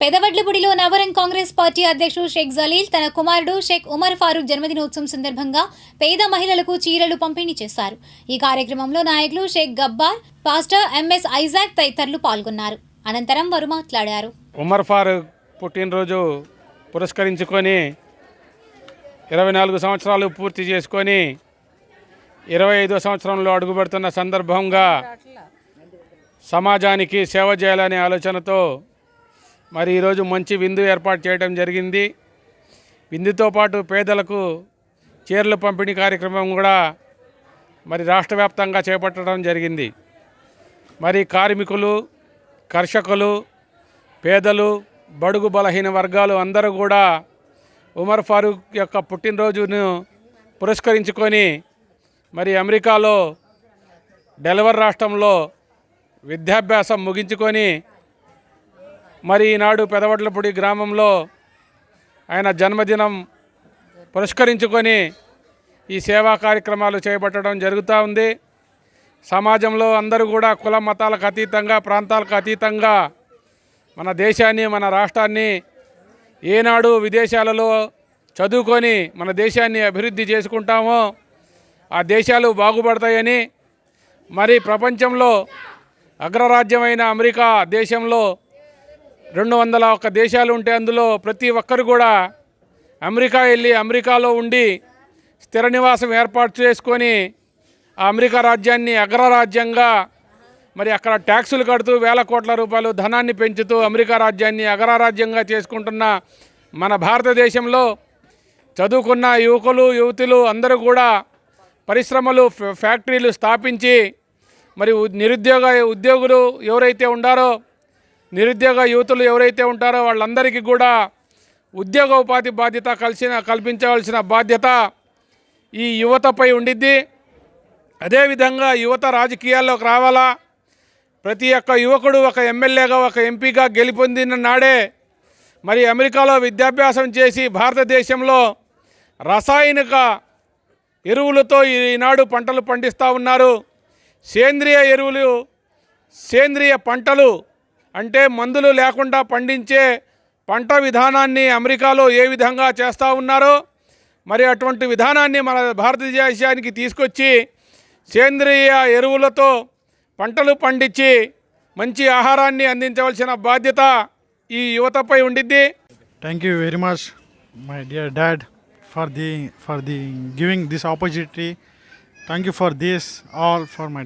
పెదవడ్లపూడిలో నవరం Congress party అధ్యక్షుడు షేక్ జలీల్ తన కుమారుడు షేక్ ఉమర్ ఫారూక్ జన్మదినోత్సవం సందర్భంగా పేద మహిళలకు చీరలు పంపిణీ చేశారు. ఈ కార్యక్రమంలో నాయకులు Shaik Gabbar pastor M S తదితరులు పాల్గొన్నారు. అనంతరం వారు మాట్లాడారు. ఉమర్ ఫారూక్ పుట్టినరోజు పురస్కరించుకొని ఇరవై నాలుగు సంవత్సరాలు పూర్తి చేసుకొని ఇరవై ఐదో సంవత్సరంలో అడుగుపెడుతున్న సందర్భంగా సమాజానికి సేవ చేయాలనే ఆలోచనతో మరి ఈరోజు మంచి విందు ఏర్పాటు చేయడం జరిగింది. విందుతో పాటు పేదలకు చీరలు పంపిణీ కార్యక్రమం కూడా మరి రాష్ట్ర వ్యాప్తంగా చేపట్టడం జరిగింది. మరి కార్మికులు కర్షకులు పేదలు బడుగు బలహీన వర్గాలు అందరూ కూడా ఉమర్ ఫారూక్ యొక్క పుట్టినరోజును పురస్కరించుకొని మరి అమెరికాలో డెలవర్ రాష్ట్రంలో విద్యాభ్యాసం ముగించుకొని మరి ఈనాడు పెదవడ్లపూడి గ్రామంలో ఆయన జన్మదినం పురస్కరించుకొని ఈ సేవా కార్యక్రమాలు చేపట్టడం జరుగుతూ ఉంది. సమాజంలో అందరూ కూడా కుల మతాలకు అతీతంగా ప్రాంతాలకు అతీతంగా మన దేశాన్ని మన రాష్ట్రాన్ని ఏనాడు విదేశాలలో చదువుకొని మన దేశాన్ని అభివృద్ధి చేసుకుంటామో ఆ దేశాలు బాగుపడతాయని మరి ప్రపంచంలో అగ్రరాజ్యమైన అమెరికా దేశంలో రెండు వందల ఒక్క దేశాలు ఉంటే అందులో ప్రతి ఒక్కరు కూడా అమెరికా వెళ్ళి అమెరికాలో ఉండి స్థిర నివాసం ఏర్పాటు చేసుకొని ఆ అమెరికా రాజ్యాన్ని అగ్రరాజ్యంగా మరి అక్కడ ట్యాక్సులు కడుతూ వేల కోట్ల రూపాయలు ధనాన్ని పెంచుతూ అమెరికా రాజ్యాన్ని అగ్రరాజ్యంగా చేసుకుంటున్న మన భారతదేశంలో చదువుకున్న యువకులు యువతులు అందరూ కూడా పరిశ్రమలు ఫ్యా- ఫ్యాక్టరీలు స్థాపించి మరి నిరుద్యోగ ఉద్యోగులు ఎవరైతే ఉండారో నిరుద్యోగ యువతులు ఎవరైతే ఉంటారో వాళ్ళందరికీ కూడా ఉద్యోగ ఉపాధి బాధ్యత కలిసిన కల్పించవలసిన బాధ్యత ఈ యువతపై ఉండిద్ది. అదేవిధంగా యువత రాజకీయాల్లోకి రావాలా? ప్రతి ఒక్క యువకుడు ఒక ఎమ్మెల్యేగా ఒక ఎంపీగా గెలుపొందిన నాడే మరి అమెరికాలో విద్యాభ్యాసం చేసి భారతదేశంలో రసాయనిక ఎరువులతో ఈనాడు పంటలు పండిస్తూ ఉన్నారు. సేంద్రియ ఎరువులు సేంద్రియ పంటలు అంటే మందులు లేకుండా పండించే పంట విధానాన్ని అమెరికాలో ఏ విధంగా చేస్తూ ఉన్నారో మరి అటువంటి విధానాన్ని మన భారతదేశానికి తీసుకొచ్చి సేంద్రియ ఎరువులతో పంటలు పండించి మంచి ఆహారాన్ని అందించవలసిన బాధ్యత ఈ యువతపై ఉండిద్ది. Thank you very much my dear dad for the for the giving this opportunity thank you for this all for my